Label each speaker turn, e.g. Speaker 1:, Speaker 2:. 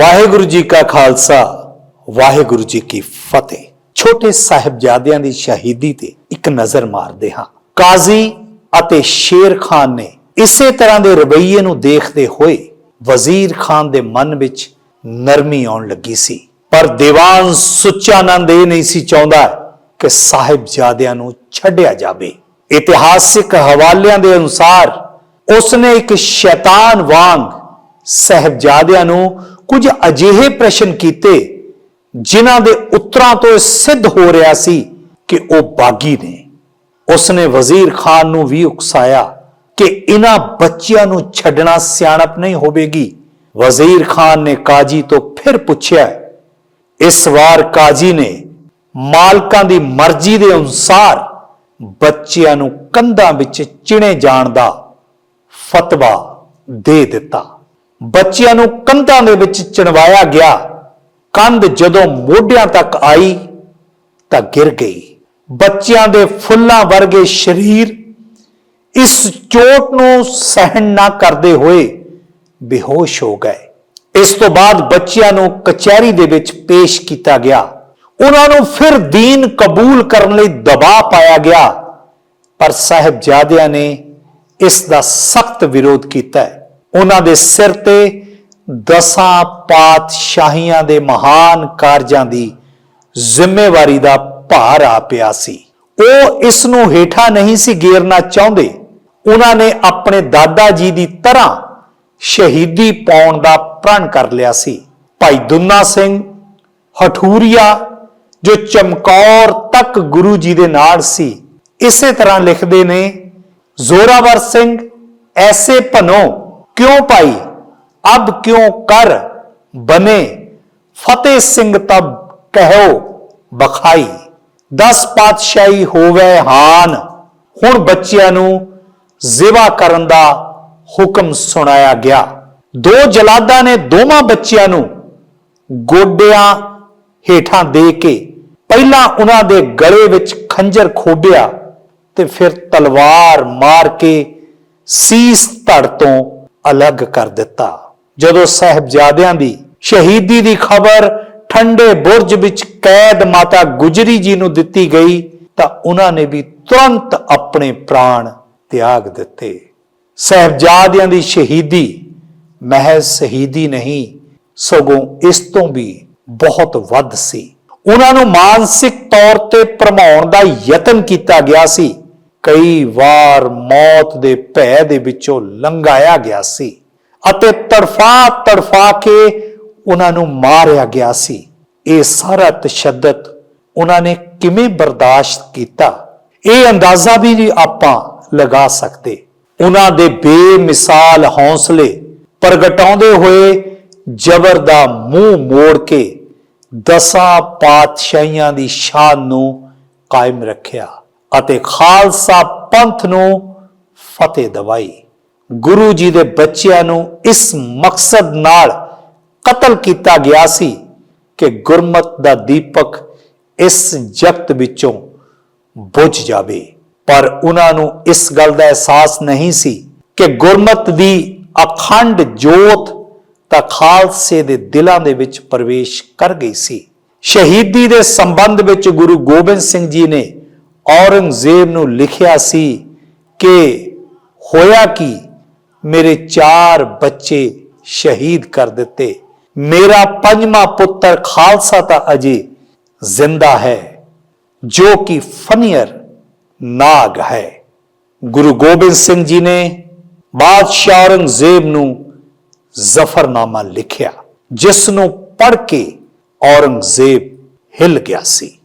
Speaker 1: ਵਾਹਿਗੁਰੂ ਜੀ ਕਾ ਖਾਲਸਾ, ਵਾਹਿਗੁਰੂ ਜੀ ਕੀ ਫਤਿਹ। ਛੋਟੇ ਸਾਹਿਬਜ਼ਾਦਿਆਂ ਦੀ ਸ਼ਹੀਦੀ ਤੇ ਇੱਕ ਨਜ਼ਰ ਮਾਰਦੇ ਹਾਂ। ਕਾਜ਼ੀ ਅਤੇ ਸ਼ੇਰ ਖਾਨ ਨੇ ਇਸੇ ਤਰ੍ਹਾਂ ਦੇ ਰਵੱਈਏ ਨੂੰ ਦੇਖਦੇ ਹੋਏ ਵਜ਼ੀਰ ਖਾਨ ਦੇ ਮਨ ਵਿੱਚ ਨਰਮੀ ਆਉਣ ਲੱਗੀ ਸੀ। ਪਰ ਦੀਵਾਨ ਸੁੱਚਾ ਇਹ ਨਹੀਂ ਸੀ ਚਾਹੁੰਦਾ ਕਿ ਸਾਹਿਬਜ਼ਾਦਿਆਂ ਨੂੰ ਛੱਡਿਆ ਜਾਵੇ। ਇਤਿਹਾਸਿਕ ਹਵਾਲਿਆਂ ਦੇ ਅਨੁਸਾਰ ਉਸਨੇ ਇੱਕ ਸ਼ੈਤਾਨ ਵਾਂਗ ਸਹਿਬਜ਼ਾਦਿਆਂ ਨੂੰ ਕੁਝ ਅਜਿਹੇ ਪ੍ਰਸ਼ਨ ਕੀਤੇ ਜਿਨ੍ਹਾਂ ਦੇ ਉੱਤਰਾਂ ਤੋਂ ਇਹ ਸਿੱਧ ਹੋ ਰਿਹਾ ਸੀ ਕਿ ਉਹ ਬਾਗੀ ਨੇ। ਉਸਨੇ ਵਜ਼ੀਰ ਖਾਨ ਨੂੰ ਵੀ ਉਕਸਾਇਆ ਕਿ ਇਹਨਾਂ ਬੱਚਿਆਂ ਨੂੰ ਛੱਡਣਾ ਸਿਆਣਪ ਨਹੀਂ ਹੋਵੇਗੀ। ਵਜ਼ੀਰ ਖਾਨ ਨੇ ਕਾਜੀ ਤੋਂ ਫਿਰ ਪੁੱਛਿਆ, ਇਸ ਵਾਰ ਕਾਜੀ ਨੇ ਮਾਲਕਾਂ ਦੀ ਮਰਜ਼ੀ ਦੇ ਅਨੁਸਾਰ ਬੱਚਿਆਂ ਨੂੰ ਕੰਧਾਂ ਵਿੱਚ ਚਿਣੇ ਜਾਣ ਦਾ ਫਤਵਾ ਦੇ ਦਿੱਤਾ। ਬੱਚਿਆਂ ਨੂੰ ਕੰਧਾਂ ਦੇ ਵਿੱਚ ਚਿਣਵਾਇਆ ਗਿਆ। ਕੰਧ ਜਦੋਂ ਮੋਢਿਆਂ ਤੱਕ ਆਈ ਤਾਂ ਗਿਰ ਗਈ। ਬੱਚਿਆਂ ਦੇ ਫੁੱਲਾਂ ਵਰਗੇ ਸਰੀਰ ਇਸ ਚੋਟ ਨੂੰ ਸਹਿਣ ਨਾ ਕਰਦੇ ਹੋਏ ਬੇਹੋਸ਼ ਹੋ ਗਏ। ਇਸ ਤੋਂ ਬਾਅਦ ਬੱਚਿਆਂ ਨੂੰ ਕਚਹਿਰੀ ਦੇ ਵਿੱਚ ਪੇਸ਼ ਕੀਤਾ ਗਿਆ। ਉਹਨਾਂ ਨੂੰ ਫਿਰ ਦੀਨ ਕਬੂਲ ਕਰਨ ਲਈ ਦਬਾਅ ਪਾਇਆ ਗਿਆ। ਪਰ ਸਾਹਿਬਜ਼ਾਦਿਆਂ ਨੇ ਇਸ ਦਾ ਸਖਤ ਵਿਰੋਧ ਕੀਤਾ ਹੈ। ਉਹਨਾਂ ਦੇ ਸਿਰ ਤੇ ਦਸਾਂ ਪਾਤਸ਼ਾਹੀਆਂ ਦੇ ਮਹਾਨ ਕਾਰਜਾਂ ਦੀ ਜ਼ਿੰਮੇਵਾਰੀ ਦਾ ਭਾਰ ਆ ਪਿਆ ਸੀ। ਉਹ ਇਸ ਨੂੰ ਹੇਠਾਂ ਨਹੀਂ ਸੀ ਗੇਰਨਾ ਚਾਹੁੰਦੇ। ਉਹਨਾਂ ਨੇ ਆਪਣੇ ਦਾਦਾ ਜੀ ਦੀ ਤਰ੍ਹਾਂ ਸ਼ਹੀਦੀ ਪਾਉਣ ਦਾ ਪ੍ਰਣ ਕਰ ਲਿਆ ਸੀ। ਭਾਈ ਦੁੰਨਾ ਸਿੰਘ, ਹਠੂਰੀਆ, ਜੋ ਚਮਕੌਰ ਤੱਕ ਗੁਰੂ ਜੀ ਦੇ ਨਾਲ ਸੀ, ਇਸੇ ਤਰ੍ਹਾਂ ਲਿਖਦੇ ਨੇ, ਜ਼ੋਰਾਵਰ ਸਿੰਘ, ਐਸੇ ਭਨੋ ਕਿਉਂ ਭਾਈ ਅਬ ਕਿਉਂ ਕਰ ਬਨੇ? ਫਤਿਹ ਸਿੰਘ ਤਬ ਕਹਿਓ, ਬਖਾਈ। 10 ਪਾਤਸ਼ਾਹੀ ਹੋਵੇ ਹਾਨ। ਹੁਣ ਬੱਚਿਆਂ ਨੂੰ ਜ਼ਿਵਾ ਕਰਨ ਦਾ ਹੁਕਮ ਸੁਣਾਇਆ ਗਿਆ। ਦੋ ਜਲਾਦਾਂ ਨੇ ਦੋਵਾਂ ਬੱਚਿਆਂ ਨੂੰ ਗੋਡਿਆਂ ਹੇਠਾਂ ਦੇ ਕੇ ਪਹਿਲਾਂ ਉਹਨਾਂ ਦੇ ਗਲੇ ਵਿੱਚ ਖੰਜਰ ਖੋਬਿਆ ਤੇ ਫਿਰ ਤਲਵਾਰ ਮਾਰ ਕੇ ਸੀਸ ਧੜ ਤੋਂ ਅਲੱਗ ਕਰ ਦਿੱਤਾ। ਜਦੋਂ ਸਹਿਬਜ਼ਾਦਿਆਂ ਦੀ ਸ਼ਹੀਦੀ ਦੀ ਖਬਰ ਠੰਡੇ ਬੁਰਜ ਵਿੱਚ ਕੈਦ ਮਾਤਾ ਗੁਜਰੀ ਜੀ ਨੂੰ ਦਿੱਤੀ ਗਈ, ਤਾਂ ਉਹਨਾਂ ਨੇ ਵੀ ਤੁਰੰਤ ਆਪਣੇ ਪ੍ਰਾਣ ਤਿਆਗ ਦਿੱਤੇ। ਸਹਿਬਜ਼ਾਦਿਆਂ ਦੀ ਸ਼ਹੀਦੀ ਮਹਿਜ਼ ਸ਼ਹੀਦੀ ਨਹੀਂ, ਸਗੋਂ ਇਸ ਤੋਂ ਵੀ ਬਹੁਤ ਵੱਧ ਸੀ। ਉਹਨਾਂ ਨੂੰ ਮਾਨਸਿਕ ਤੌਰ ਤੇ ਭਰਮਾਉਣ ਦਾ ਯਤਨ ਕੀਤਾ ਗਿਆ ਸੀ। ਕਈ ਵਾਰ ਮੌਤ ਦੇ ਭੈ ਦੇ ਵਿੱਚੋਂ ਲੰਘਾਇਆ ਗਿਆ ਸੀ ਅਤੇ ਤੜਫਾ ਤੜਫਾ ਕੇ ਉਹਨਾਂ ਨੂੰ ਮਾਰਿਆ ਗਿਆ ਸੀ। ਇਹ ਸਾਰਾ ਤਸ਼ੱਦਦ ਉਹਨਾਂ ਨੇ ਕਿਵੇਂ ਬਰਦਾਸ਼ਤ ਕੀਤਾ? ਇਹ ਅੰਦਾਜ਼ਾ ਵੀ ਨਹੀਂ ਆਪਾਂ ਲਗਾ ਸਕਦੇ। ਉਹਨਾਂ ਦੇ ਬੇਮਿਸਾਲ ਹੌਸਲੇ ਪ੍ਰਗਟਾਉਂਦੇ ਹੋਏ ਜ਼ਬਰ ਦਾ ਮੂੰਹ ਮੋੜ ਕੇ ਦਸਾਂ ਪਾਤਸ਼ਾਹੀਆਂ ਦੀ ਸ਼ਾਨ ਨੂੰ ਕਾਇਮ ਰੱਖਿਆ। ਅਤੇ ਖਾਲਸਾ ਪੰਥ ਨੂੰ ਫਤਿਹ ਦਵਾਈ। ਗੁਰੂ ਜੀ ਦੇ ਬੱਚਿਆਂ ਨੂੰ ਇਸ ਮਕਸਦ ਨਾਲ ਕਤਲ ਕੀਤਾ ਗਿਆ ਸੀ ਕਿ ਗੁਰਮਤ ਦਾ ਦੀਪਕ ਇਸ ਜਗਤ ਵਿੱਚੋਂ ਬੁਝ ਜਾਵੇ। ਪਰ ਉਹਨਾਂ ਨੂੰ ਇਸ ਗੱਲ ਦਾ ਅਹਿਸਾਸ ਨਹੀਂ ਸੀ ਕਿ ਗੁਰਮਤ ਦੀ ਅਖੰਡ ਜੋਤ ਤਾਂ ਖਾਲਸੇ ਦੇ ਦਿਲਾਂ ਦੇ ਵਿੱਚ ਪ੍ਰਵੇਸ਼ ਕਰ ਗਈ ਸੀ। ਸ਼ਹੀਦੀ ਦੇ ਸੰਬੰਧ ਵਿੱਚ ਗੁਰੂ ਗੋਬਿੰਦ ਸਿੰਘ ਜੀ ਨੇ ਔਰੰਗਜ਼ੇਬ ਨੂੰ ਲਿਖਿਆ ਸੀ ਕਿ ਹੋਇਆ ਕਿ? ਮੇਰੇ ਚਾਰ ਬੱਚੇ ਸ਼ਹੀਦ ਕਰ ਦਿੱਤੇ। ਮੇਰਾ ਪੰਜਵਾਂ ਪੁੱਤਰ ਖਾਲਸਾ ਤਾਂ ਅਜੇ ਜ਼ਿੰਦਾ ਹੈ, ਜੋ ਕਿ ਫਨੀਅਰ ਨਾਗ ਹੈ। ਗੁਰੂ ਗੋਬਿੰਦ ਸਿੰਘ ਜੀ ਨੇ ਬਾਦਸ਼ਾਹ ਔਰੰਗਜ਼ੇਬ ਨੂੰ ਜ਼ਫਰਨਾਮਾ ਲਿਖਿਆ, ਜਿਸ ਨੂੰ ਪੜ੍ਹ ਕੇ ਔਰੰਗਜ਼ੇਬ ਹਿੱਲ ਗਿਆ ਸੀ।